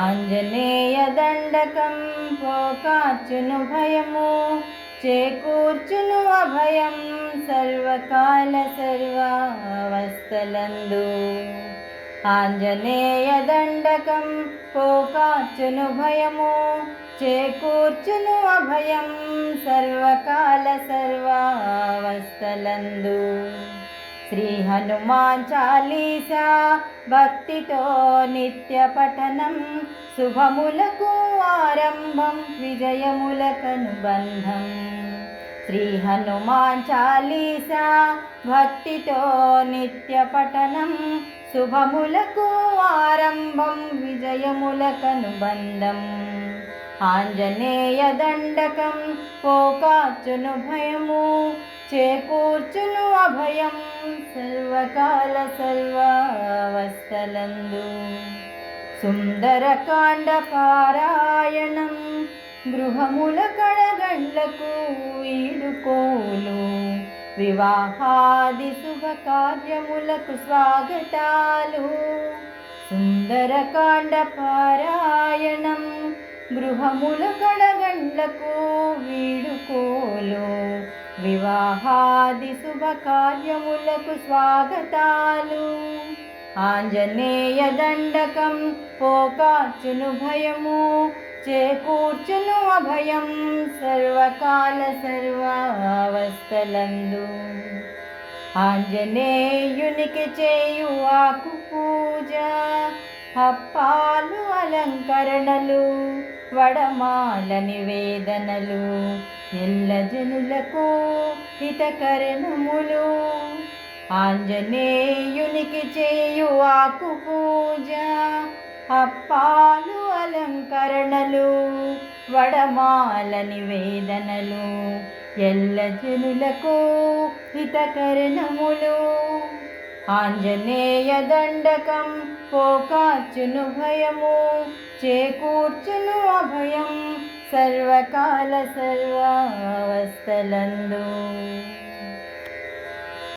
ఆంజనేయ దండకం పోకార్చును భయము చేకూర్చును అభయం సర్వకాల సర్వావస్థలందు. ఆంజనేయ దండకం పోకార్చును భయము చేకూర్చును అభయం సర్వకాల సర్వావస్థలందు. శ్రీ హనుమాన్ చాలీసా భక్తితో నిత్య పఠనం శుభములకు ఆరంభం విజయములకనుబంధం శ్రీ హనుమాన్ చాలీసా భక్తితో నిత్య పఠనం శుభములకు ఆరంభం విజయములకనుబంధం ఆంజనేయ దండకం పోకాచును భయము చేకూర్చును అభయం. సర్వకాల సర్వావస్థలందు సుందరకాండ పారాయణం. గృహముల కడగండ్లకు ఈడుకోలు వివాహాది శుభకార్యములకు స్వాగతాలు. సుందరకాండ పారాయణం. గృహముల కడగండ్లకు వీడుకోలో వివాహాది శుభకార్యములకు స్వాగతాలు. ఆంజనేయ దండకం పోకార్చును భయము చేకూర్చును అభయం సర్వకాల సర్వావస్థలందు. ఆంజనేయునికి చేయు ఆకు పూజ అప్పాలు అలంకరణలు వడమాల నివేదనలు ఎల్ల జనులకు హితకరణములు. ఆంజనేయునికి చేయు ఆకు పూజ అప్పాలు అలంకరణలు వడమాల నివేదనలు ఎల్ల జనులకు హితకరణములు. ఆంజనేయ దండకం పోకార్చును భయము చేకూర్చును అభయం సర్వకాల సర్వావస్థలందు.